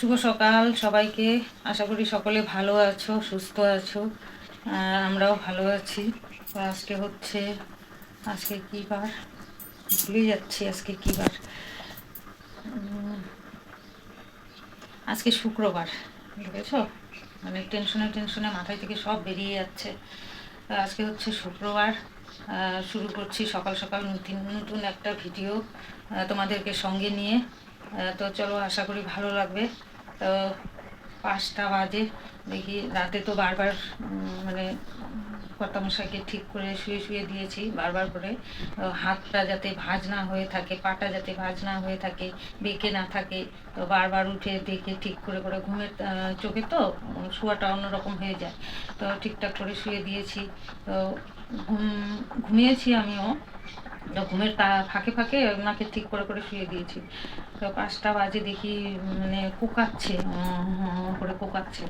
শুভ সকাল সবাইকে। আশা করি সকলে ভালো আছো, সুস্থ আছো, আর আমরাও ভালো আছি। আজকে হচ্ছে, আজকে কী বার? ভুলে যাচ্ছি আজকে কী বার। আজকে শুক্রবার, বুঝেছ? মানে টেনশনে টেনশনে মাথায় থেকে সব বেরিয়ে যাচ্ছে। আজকে হচ্ছে শুক্রবার শুরু করছি সকাল সকাল নতুন নতুন একটা ভিডিও তোমাদেরকে সঙ্গে নিয়ে। তো চলো, আশা করি ভালো লাগবে। তো পাঁচটা বাজে। দেখি রাতে তো বারবার মানে কর্তামশাইকে ঠিক করে শুয়ে শুয়ে দিয়েছি বারবার করে। হাতটা যাতে ভাঁজ না হয়ে থাকে, পাটা যাতে ভাঁজ না হয়ে থাকে, বেঁকে না থাকে, তো বারবার উঠে দেখে ঠিক করে করে ঘুমের চোখে তো শোয়াটা অন্যরকম হয়ে যায়। তো ঠিকঠাক করে শুয়ে দিয়েছি। তো ঘুম, ঘুমিয়েছি আমিও। ঘুমের তা ফাঁকে ফাঁকে ওনাকে ঠিক করে করে শুয়ে দিয়েছি। তো পাঁচটা বাজে দেখি মানে কোকাচ্ছে করে কোকাচ্ছে।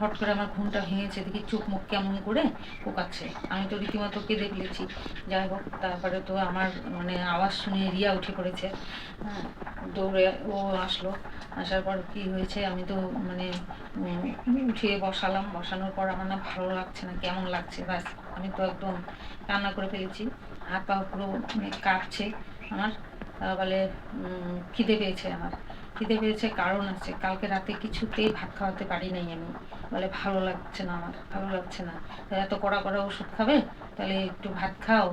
হট করে আমার ঘুমটা ভেঙেছে, দেখি চোখ মুখ কেমন করে কোকাচ্ছে। আমি তো রীতিমতো কেঁদে ফেলেছি যাই হোক, তারপরে তো আমার মানে আওয়াজ শুনে রিয়া উঠে পড়েছে। হ্যাঁ দৌড়ে ও আসলো। আসার পর কি হয়েছে আমি তো মানে উঠিয়ে বসালাম। বসানোর পর আমার না ভালো লাগছে না, কেমন লাগছে, ব্যাস। আমি তো একদম কান্না করে ফেলেছি। হাত পা পুরো মানে কাঁপছে আমার। বলে খিদে পেয়েছে আমার। খিদে পেয়েছে, কারণ আছে। কালকে রাতে কিছুতেই ভাত খাওয়াতে পারি নাই আমি। বলে, ভালো লাগছে না আমার, ভালো লাগছে না। এত কড়া কড়া ওষুধ খাবে? তাহলে একটু ভাত খাও।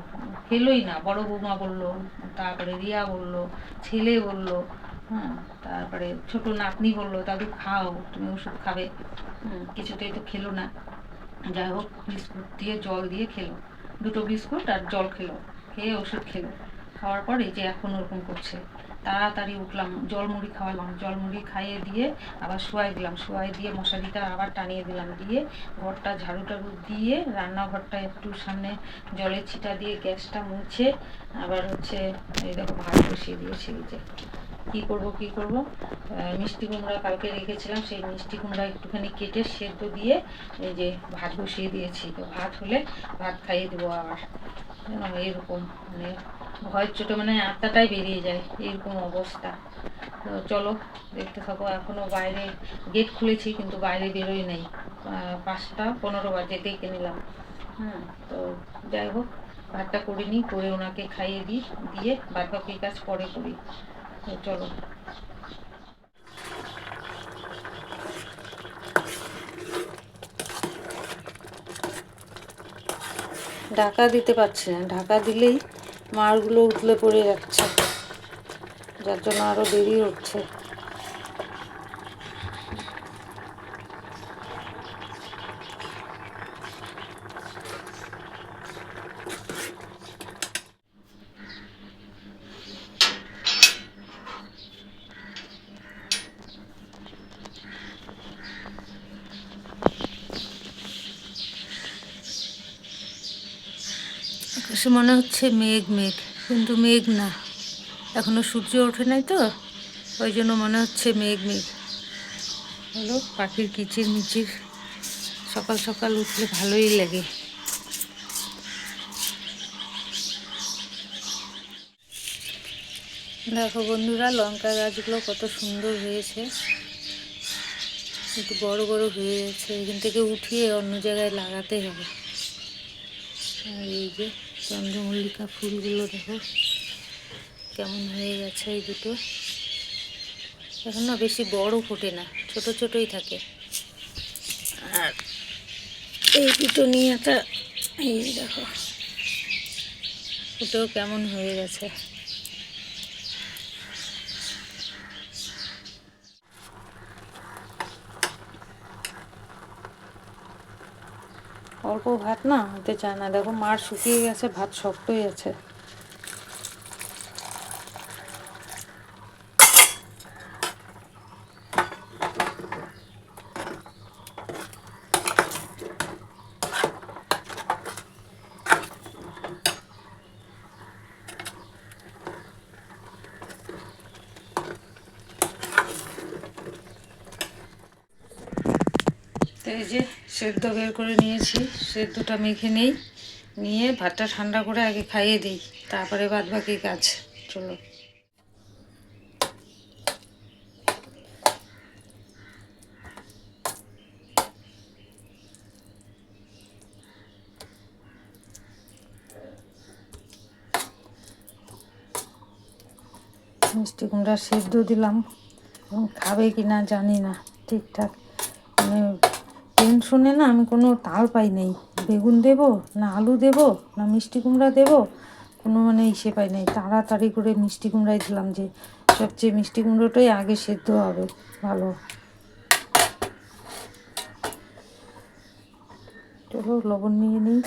খেলোই না, বড় বৌমা বলল, তারপরে রিয়া বলল, ছেলে বলল হ্যাঁ তারপরে ছোট নাতনি বলল, দাদু খাও, তুমি ওষুধ খাবে। কিছুতেই তো খেলো না। যাই হোক, বিস্কুট দিয়ে জল দিয়ে খেলো। দুটো বিস্কুট আর জল খেলো, খেয়ে ওষুধ খেলো। খাওয়ার পরে যে এখন ওরকম করছে। তাড়াতাড়ি উঠলাম, জল মুড়ি খাওয়ালাম। জল মুড়ি খাইয়ে দিয়ে আবার শোয়াই দিলাম। শোয়াই দিয়ে মশারিটা আবার টানিয়ে দিলাম। দিয়ে ঘরটা ঝাড়ু টাড়ু দিয়ে রান্নাঘরটা একটু সামনে জলের ছিটা দিয়ে গ্যাসটা মুছে আবার হচ্ছে এই দেখো ভাত বসিয়ে দিয়েছি যে। কী করব, কি করব? মিষ্টি কুমড়া কালকে রেখেছিলাম, সেই মিষ্টি কুমড়া একটুখানি কেটে সেদ্ধ দিয়ে এই যে ভাত বসিয়ে দিয়েছি। তো ভাত হলে ভাত খাইয়ে দেবো আবার। জানো এরকম মানে ভয়ের চোটে মানে আত্মাটাই বেরিয়ে যায়, এরকম অবস্থা। তো চলো, দেখতে থাকো এখনও বাইরে গেট খুলেছি, কিন্তু বাইরে বেরোই নাই। পাঁচটা পনেরো বাজে, ডেকে নিলাম। হ্যাঁ তো যাই হোক, ভাতটা করে নিই, করে ওনাকে খাইয়ে দিই, দিয়ে বাদ বাকি কাজ পরে করি। তো চলো। ঢাকা দিতে পারছি না। ঢাকা দিলেই মারগুলো উতলে পড়ে যাচ্ছে। যার জন্য আরও দেরি হচ্ছে। আকাশে মনে হচ্ছে মেঘ মেঘ, কিন্তু মেঘ না। এখনও সূর্য ওঠে নাই তো, ওই জন্য মনে হচ্ছে মেঘ মেঘ। হলো পাখির কিচির মিচির, সকাল সকাল উঠলে ভালোই লাগে। দেখো বন্ধুরা লঙ্কা গাছগুলো কত সুন্দর হয়েছে। একটু বড় বড় হয়ে গেছে এখান থেকে উঠিয়ে অন্য জায়গায় লাগাতে হবে। আর এই যে চন্দ্রমল্লিকা ফুলগুলো দেখো। কেমন হয়ে গেছে এই দুটো। এখন না বেশি বড় ফোটে না, ছোট ছোটই থাকে। আর এই দুটো নিয়ে একটা এই দেখো ফুটো কেমন হয়ে গেছে। অল্প ভাত না হতে চায় না। দেখো মার শুকিয়ে গেছে ভাত শক্তই আছে। এই যে সেদ্ধ বের করে নিয়েছি, সেদ্ধটা মেখে নেই। নিয়ে ভাতটা ঠান্ডা করে আগে খাইয়ে দিই, তারপরে বাদ বাকি কাজ, চলো। মিষ্টি কুমড়া সেদ্ধ দিলাম খাবে কিনা জানি না, ঠিকঠাক। টেনশনে না আমি কোনো তাল পাই নাই। বেগুন দেব না আলু দেব না মিষ্টি কুমড়া দেব, কোনো মানে ইসে পাই নাই। তাড়াতাড়ি করে মিষ্টি কুমড়াই দিলাম যে সবচেয়ে মিষ্টি কুমড়োটাই আগে সেদ্ধ হবে, ভালো। চলো লবণ নিয়ে নিই।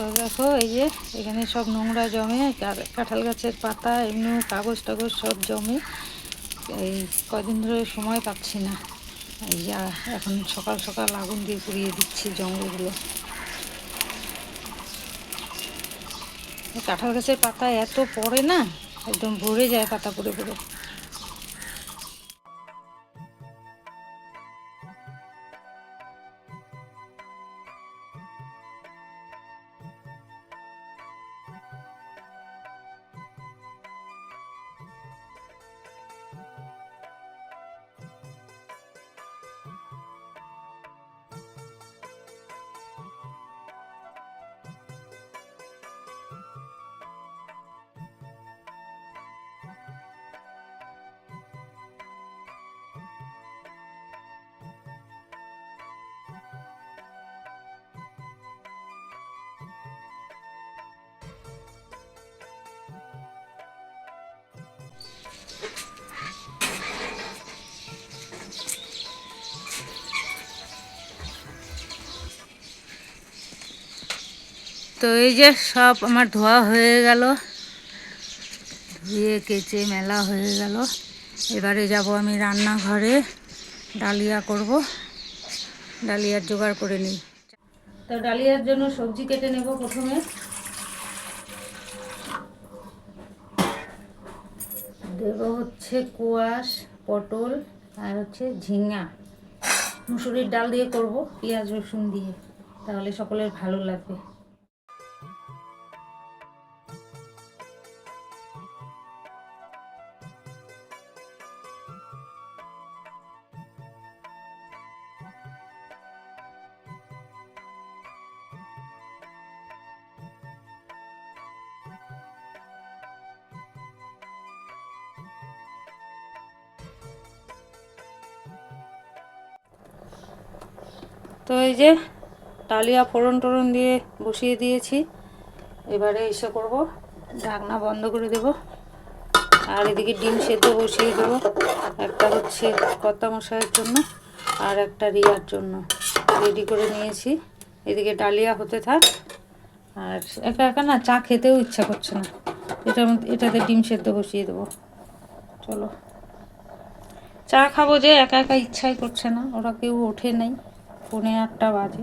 তো দেখো এই যে এখানে সব নোংরা জমে কাঁঠাল গাছের পাতা এমনি কাগজ টাগজ সব জমে। এই কদিন ধরে সময় পাচ্ছি না। এই যে এখন সকাল সকাল আগুন দিয়ে পুড়িয়ে দিচ্ছি জঙ্গলগুলো। কাঁঠাল গাছের পাতা এত পড়ে না, একদম ভরে যায় পাতা পড়ে পড়ে। তো এই যে সব আমার ধোয়া হয়ে গেল। ধুয়ে কেচে মেলা হয়ে গেল। এবারে যাব আমি রান্নাঘরে। ডালিয়া করব। ডালিয়ার জোগাড় করে নিই। তো ডালিয়ার জন্য সবজি কেটে নেব প্রথমে। দেব হচ্ছে কোয়াশ, পটল আর হচ্ছে ঝিঙা। মুসুরির ডাল দিয়ে করব, পেঁয়াজ রসুন দিয়ে। তাহলে সকলের ভালো লাগবে। তো এই যে ডালিয়া ফোড়ন টোড়ন দিয়ে বসিয়ে দিয়েছি। এবারে এসে করব, ঢাকনা বন্ধ করে দেব। আর এদিকে ডিম সেদ্ধ বসিয়ে দেবো, একটা হচ্ছে কর্তা মশাইয়ের জন্য আর একটা রিয়ার জন্য। রেডি করে নিয়েছি। এদিকে ডালিয়া হতে থাক। আর একা একা না চা খেতেও ইচ্ছা করছে না। মধ্যে, এটাতে ডিম সেদ্ধ বসিয়ে দেবো। চলো। চা খাব যে একা একা ইচ্ছাই করছে না। ওরা কেউ ওঠে নাই। পৌনে আটটা বাজে।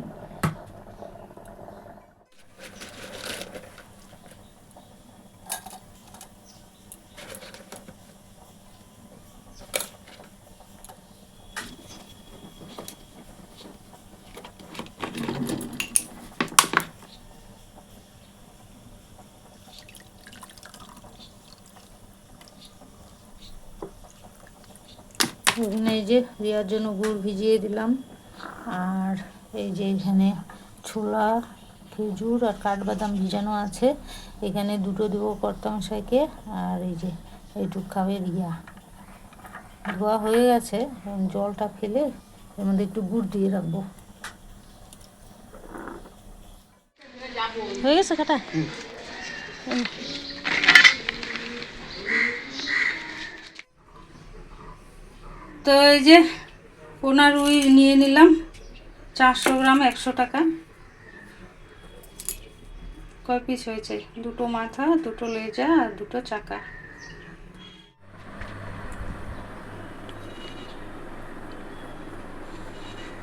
এই যে রিয়ার জন্য গুড় ভিজিয়ে দিলাম। আর এই যে এখানে ছোলা, খেজুর আর কাঠবাদাম ভিজানো আছে। এখানে দুটো দেবো কর্তামশাইকে আর এই যে এইটুক খাবে রিয়া। ধোয়া হয়ে গেছে জলটা ফেলে এর মধ্যে একটু গুড় দিয়ে রাখব। হয়ে গেছে কাটা? তো এই যে ওনার রুই নিয়ে নিলাম। চারশো গ্রাম, একশো টাকা। কয় পিস হয়েছে? দুটো মাথা, দুটো লেজা আর দুটো চাকা।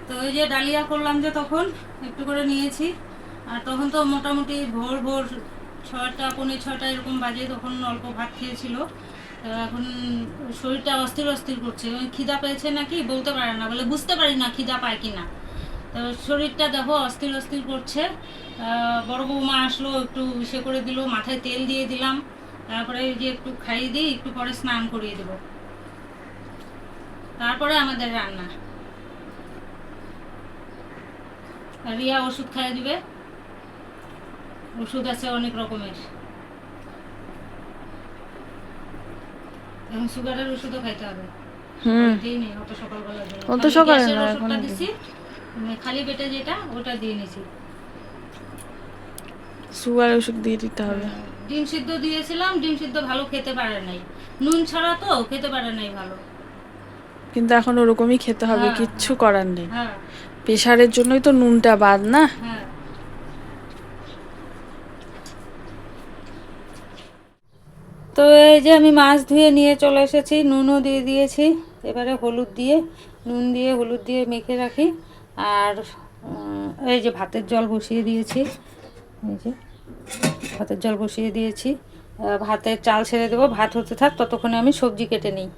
তো ওই যে ডালিয়া করলাম যে তখন, একটু করে নিয়েছি। আর তখন তো মোটামুটি ভোর ভোর ছটা পৌনে ছটা এরকম বাজে তখন অল্প ভাত খেয়েছিল। এখন শরীরটা অস্থির অস্থির করছে। খিদা পেয়েছে নাকি? বলতে পারে না। বলে বুঝতে পারি না খিদা পায় কি না তো শরীরটা দেখো অস্থির অস্থির করছে। বড় বৌমা আসলো একটু ইসে করে দিল মাথায় তেল দিয়ে দিলাম। তারপরে যে একটু খাইয়ে দিই একটু পরে স্নান করিয়ে দেবো। তারপরে আমাদের রান্না। রিয়া ওষুধ খাইয়ে দিবে। ওষুধ আছে অনেক রকমের। এখন সুগারের ওষুধও খাইতে হবে। হুম। অত সকালবেলা অত সকালে দিছি। খালি পেটে যেটা ওটা দিয়ে নিছি। সুগার ওষুধ দিয়ে দিতে হবে। ডিম সিদ্ধ দিয়েছিলাম ডিম সিদ্ধ ভালো খেতে পারে নাই। নুন ছাড়া তো খেতে পারে নাই ভালো। কিন্তু এখন ওরকমই খেতে হবে হ্যাঁ, কিচ্ছু করার নেই। হ্যাঁ। প্রেশারের জন্যই তো নুনটা বাদ না? হ্যাঁ। তো এই যে আমি মাছ ধুয়ে নিয়ে চলে এসেছি নুনও দিয়ে দিয়েছি। এবারে হলুদ দিয়ে নুন দিয়ে হলুদ দিয়ে মেখে রাখি। আর এই যে ভাতের জল বসিয়ে দিয়েছি। এই যে ভাতের জল বসিয়ে দিয়েছি। ভাতের চাল ছেড়ে দেবো। ভাত হতে থাক, ততক্ষণে আমি সবজি কেটে নিই।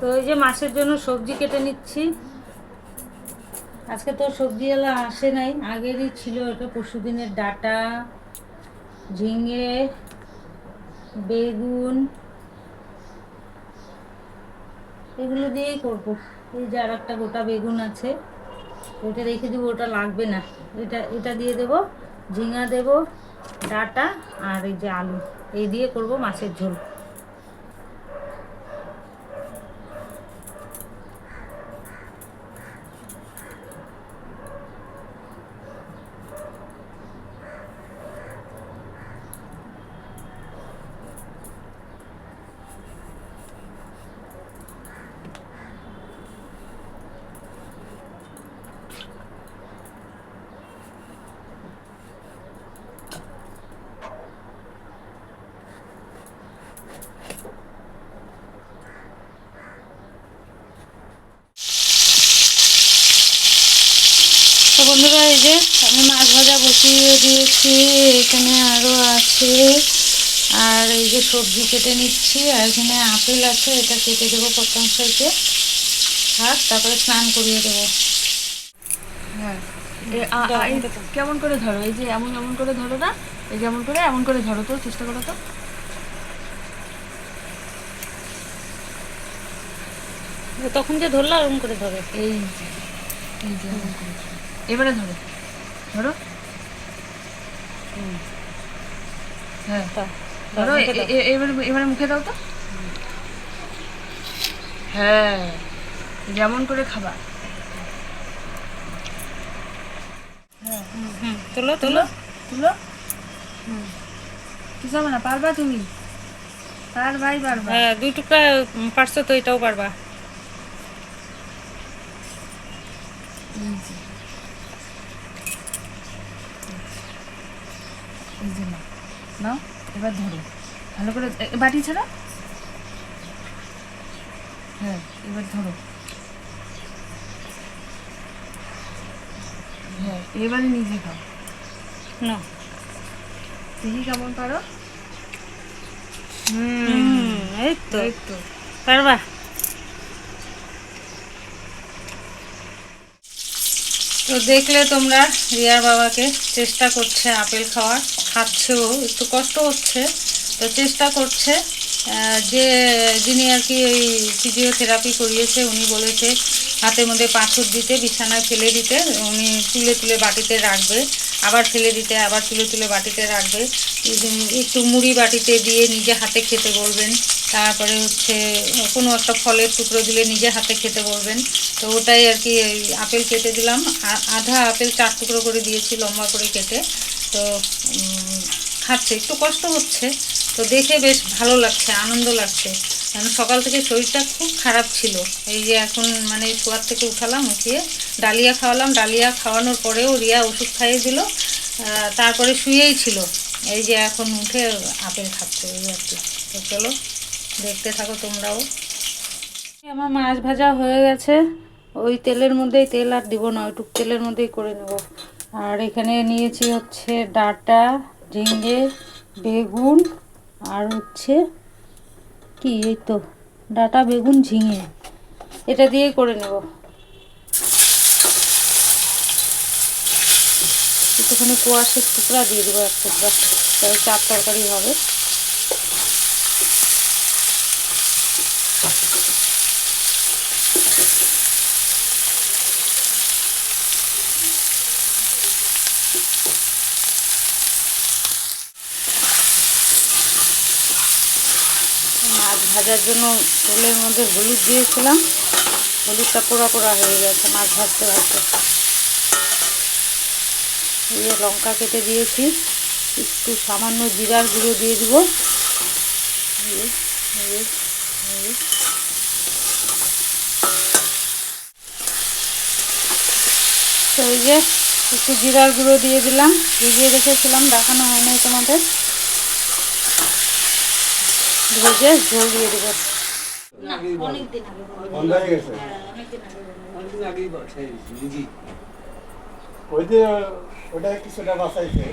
তো এই যে মাছের জন্য সবজি কেটে নিচ্ছি। আজকে তো সবজিওয়ালা আসে নাই। আগেরই ছিল এটা পরশু দিনের ডাটা, ঝিঙে, বেগুন। এগুলো দিয়েই করব। এই যে আর একটা গোটা বেগুন আছে, ওইটা রেখে দেবো, ওটা লাগবে না। এটা এটা দিয়ে দেবো, ঝিঙা দেবো, ডাটা আর এই যে আলু। এই দিয়ে করব মাছের ঝোল তো বন্ধুরা এই যে আমি মাছ ভাজা বসিয়ে দিয়েছি এখানে আরও আছে। আর এই যে সবজি কেটে নিচ্ছি আর এখানে আপেল আছে এটা কেটে দেবো প্রথম সাইডে থাক তারপরে স্নান করিয়ে দেবো। হ্যাঁ কেমন করে ধরো? এই যে এমন এমন করে ধরো না এই যেমন করে এমন করে ধরো তো চেষ্টা করো তো। তখন যে ধরলো ওরকম করে ধরে। এই যে এই যে। এবারে ধরো ধরো। হ্যাঁ ধরো এবারে এবারে মুখে দাও তো। হ্যাঁ যেমন করে খাবা। তোলো তোলো। তুলো কিছু না পারবা তুমি? পারবাই পারবা। হ্যাঁ দুই টুকরা পারছ তো এটাও পারবা। এই যে এই নাও এবার ধরো। ভালো করে বাটি ছাড়া। হ্যাঁ এবার ধরো। হ্যাঁ এবারে নিজে খাও। না। দেখি কেমন পারো। হুম এই তো। তো। পারবা? তো দেখলে তোমরা রিয়ার বাবাকে চেষ্টা করছে আপেল খাওয়ার। খাচ্ছেও, একটু কষ্ট হচ্ছে। তো চেষ্টা করছে যে যিনি আর কি ওই ফিজিওথেরাপি করিয়েছে, উনি বলেছে হাতের মধ্যে পাথর দিতে, বিছানায় ফেলে দিতে, উনি তুলে তুলে বাটিতে রাখবে, আবার ফেলে দিতে, আবার তুলে তুলে বাটিতে রাখবে। একটু মুড়ি বাটিতে দিয়ে নিজে হাতে খেতে বলবেন। তারপরে হচ্ছে কোনো একটা ফলের টুকরো দিলে নিজে হাতে খেতে বলবেন। তো ওটাই আর কি এই আপেল কেটে দিলাম। আধা আপেল চার টুকরো করে দিয়েছি লম্বা করে কেটে। তো খাচ্ছে। একটু কষ্ট হচ্ছে। তো দেখে বেশ ভালো লাগছে, আনন্দ লাগছে। কারণ সকাল থেকে শরীরটা খুব খারাপ ছিল। এই যে এখন মানে শোয়ার থেকে উঠালাম, উঠিয়ে ডালিয়া খাওয়ালাম। ডালিয়া খাওয়ানোর পরেও রিয়া ওষুধ খাইয়ে দিল তারপরে শুয়েই ছিল। এই যে এখন উঠে আপেল খাচ্ছে, এই আর কি। তো চলো, দেখতে থাকো তোমরাও। আমার মাছ ভাজা হয়ে গেছে। ওই তেলের মধ্যেই তেল আর দিব না ওইটুক তেলের মধ্যেই করে নেব। আর এখানে নিয়েছি হচ্ছে ডাটা ঝিঙ্গে বেগুন আর হচ্ছে কি এই তো, ডাটা, বেগুন, ঝিঙে। এটা দিয়ে করে নেব। একটুখানি কোয়াশের টুকরা দিয়ে দেবো, এক টুকরা। চার তরকারি হবে মাছ ভাজার জন্য তেলের মধ্যে হলুদ দিয়েছিলাম। হলুদটা পোড়া পোড়া হয়ে গেছে, মাছ ভাজতে ভাজতে। এই লঙ্কা কেটে দিয়েছি, একটু সামান্য জিরার গুঁড়ো দিয়ে দিব। তো এই যে একটু জিরার গুঁড়ো দিয়ে দিলাম, ভিজিয়ে রেখেছিলাম, দেখানো হয় নাই তোমাদের। ভেজে ঝোল দিয়ে দেবো হয়ে গেছে? ওই যে ওটা কিছুটা বাঁচাইছে?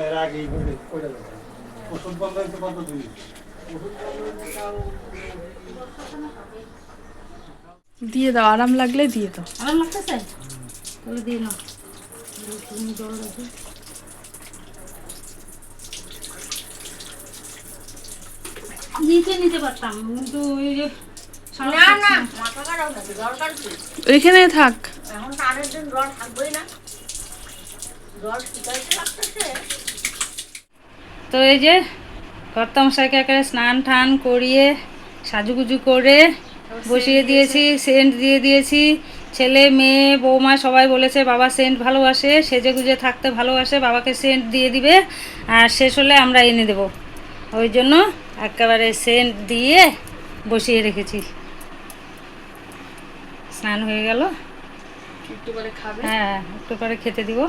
এর আগেই করে করে দেবে ওষুধ বন্ধ হয়েছে কত দিন? দিয়ে দাও আরাম লাগলে দিয়ে দাও। আরাম লাগতেছে? তাহলে দিয়ে নাও। জল রাখো নিচে নিতে পারতাম। কিন্তু ওই যে সারা পাচ্ছি না। ওইখানে থাক। তো এই যে কর্তামশাইকে একেবারে স্নান টান করিয়ে সাজুগুজু করে বসিয়ে দিয়েছি সেন্ট দিয়ে দিয়েছি। ছেলে মেয়ে বৌমা সবাই বলেছে বাবা সেন্ট ভালোবাসে সেজে গুজে থাকতে ভালোবাসে বাবাকে সেন্ট দিয়ে দিবে আর শেষ হলে আমরা এনে দেব। ওই জন্য একেবারে সেন্ট দিয়ে বসিয়ে রেখেছি স্নান হয়ে গেল একটু করে খাবে হ্যাঁ একটু পরে খেতে দিব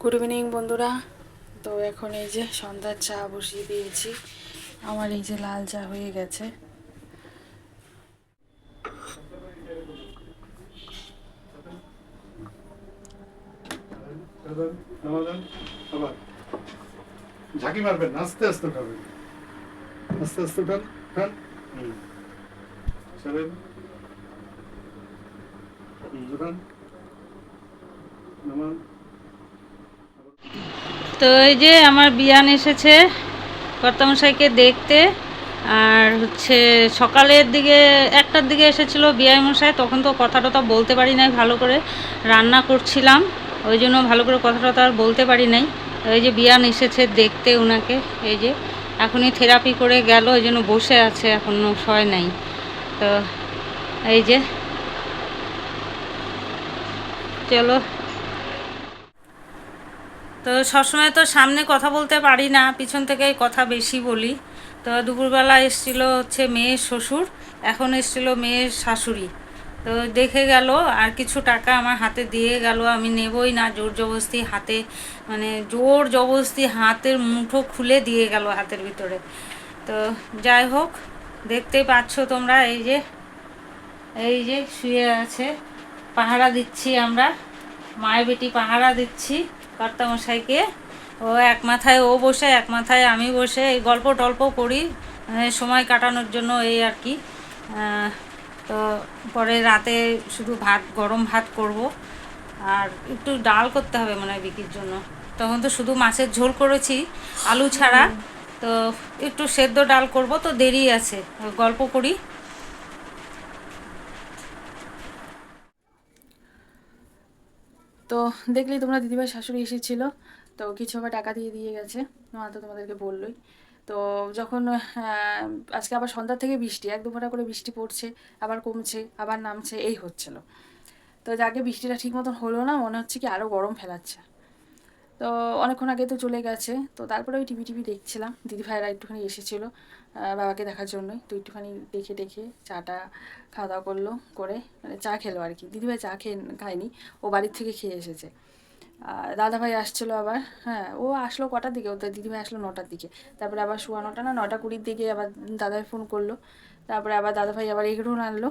গুড ইভিনিং বন্ধুরা তো এখন এই যে সন্ধ্যার চা বসিয়ে দিয়েছি আমার এই যে লাল চা হয়ে গেছে আবার ঝাঁকি মারবেন আস্তে আস্তে উঠাবেন আস্তে আস্তে ছাড়েন উঠান নামান। তো এই যে আমার বিয়ান এসেছে কর্তামশাইকে দেখতে, আর হচ্ছে সকালের দিকে, একটার দিকে এসেছিল বিয়াই মশাই তখন তো কথা টথা বলতে পারি নাই ভালো করে। রান্না করছিলাম, ওই জন্য ভালো করে কথা টথা আর বলতে পারি নাই। ওই যে বিয়ান এসেছে দেখতে ওনাকে এই যে এখনই থেরাপি করে গেল, ওই জন্য বসে আছে এখনও শয় নাই। তো এই যে, চলো। তো সবসময় তো সামনে কথা বলতে পারি না, পিছন থেকেই কথা বেশি বলি। তো দুপুরবেলা এসছিল হচ্ছে মেয়ের শ্বশুর, এখন এসছিল মেয়ের শাশুড়ি। তো দেখে গেল, আর কিছু টাকা আমার হাতে দিয়ে গেল, আমি নেবই না, জোর জবরদস্তি হাতে মানে জোর জবরদস্তি হাতের মুঠো খুলে দিয়ে গেল হাতের ভিতরে। তো যাই হোক দেখতেই পাচ্ছ তোমরা এই যে এই যে শুয়ে আছে, পাহারা দিচ্ছি আমরা, মায়ের বেটি পাহারা দিচ্ছি কর্তামশাইকে। ও এক মাথায় ও বসে, এক মাথায় আমি বসে, এই গল্প টল্প করি মানে সময় কাটানোর জন্য এই আর কি। তো পরে রাতে শুধু ভাত গরম ভাত করব। আর একটু ডাল করতে হবে মনে হয় বিকির জন্য। তখন তো শুধু মাছের ঝোল করেছি আলু ছাড়া। তো একটু সেদ্ধ ডাল করব তো দেরি আছে। গল্প করি। তো দেখলেই তোমরা দিদিভাই শাশুড়ি এসেছিল তো কিছু আবার টাকা দিয়ে দিয়ে গেছে। মা তো তোমাদেরকে বললোই। তো যখন আজকে আবার সন্ধ্যা থেকে বৃষ্টি, এক দুফোঁটা করে বৃষ্টি পড়ছে, আবার কমছে, আবার নামছে, এই হচ্ছিল। তো যাকে বৃষ্টিটা ঠিক মতন হলো না, মনে হচ্ছে কি আরও গরম ফেলাচ্ছে। তো অনেকক্ষণ আগে তো চলে গেছে, তো তারপরে ওই টিভি টিভি দেখছিলাম দিদি ভাইয়েরা একটুখানি এসেছিল বাবাকে দেখার জন্যই, তো একটুখানি দেখে দেখে চাটা খাওয়া দাওয়া করল, করে মানে চা খেলো আর কি। দিদিভাই চা খেয়ে খায়নি, ও বাড়ির থেকে খেয়ে এসেছে। দাদাভাই আসছিল আবার হ্যাঁ ও আসলো কটার দিকে, ওদের দিদিভাই আসলো নটার দিকে। তারপরে আবার শোয়া নটা না, নটা কুড়ির দিকে আবার দাদাভাই ফোন করল। তারপরে আবার দাদাভাই আবার এগরোল আনলো।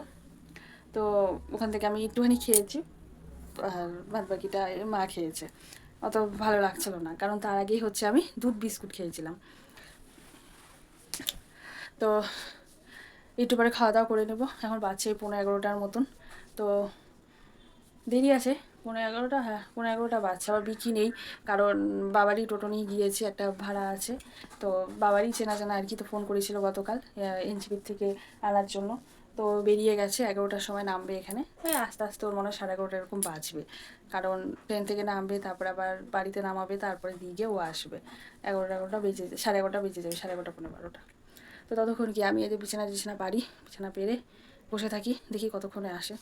তো ওখান থেকে আমি একটুখানি খেয়েছি, আর বাদ বাকিটা মা খেয়েছে। অত ভালো লাগছিল না, কারণ তার আগেই হচ্ছে আমি দুধ বিস্কুট খেয়েছিলাম। তো একটু পরে খাওয়া দাওয়া করে নেব, এখন বাচ্চা পনেরো এগারোটার মতন। তো দেরি আছে পনেরো এগারোটা হ্যাঁ পনেরো এগারোটা বাচ্চা আবার বিকি নেই, কারণ বাবারই টোটো নিয়ে গিয়েছে, একটা ভাড়া আছে। তো বাবারই চেনা জানা আর কি, তো ফোন করেছিল গতকাল এনজিপির থেকে আনার জন্য। তো বেরিয়ে গেছে, এগারোটার সময় নামবে এখানে। এই আস্তে আস্তে ওর মনে হয় সাড়ে এগারোটা এরকম বাজবে। কারণ ট্রেন থেকে নামবে, তারপরে আবার বাড়িতে নামাবে, তারপরে দিয়ে ও আসবে। এগারোটা এগারোটা বেজে, সাড়ে এগারোটা বেজে যাবে, সাড়ে এগারোটা পনেরো বারোটা। তো ততক্ষণ কি আমি এদের বিছানা বিছানা পারি বিছানা পেরে বসে থাকি, দেখি কতক্ষণে আসে।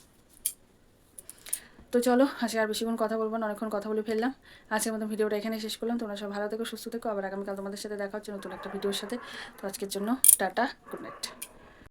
তো চলো, আজকে আর বেশিক্ষণ কথা বলব না, অনেকক্ষণ কথা বলে ফেললাম। আজকের মতো ভিডিওটা এখানে শেষ করলাম। তোমরা সব ভালো থেকো, সুস্থ থেকো। আবার আগামীকাল তোমাদের সাথে দেখা হচ্ছে নতুন একটা ভিডিওর সাথে। তো আজকের জন্য টাটা, গুড নাইট।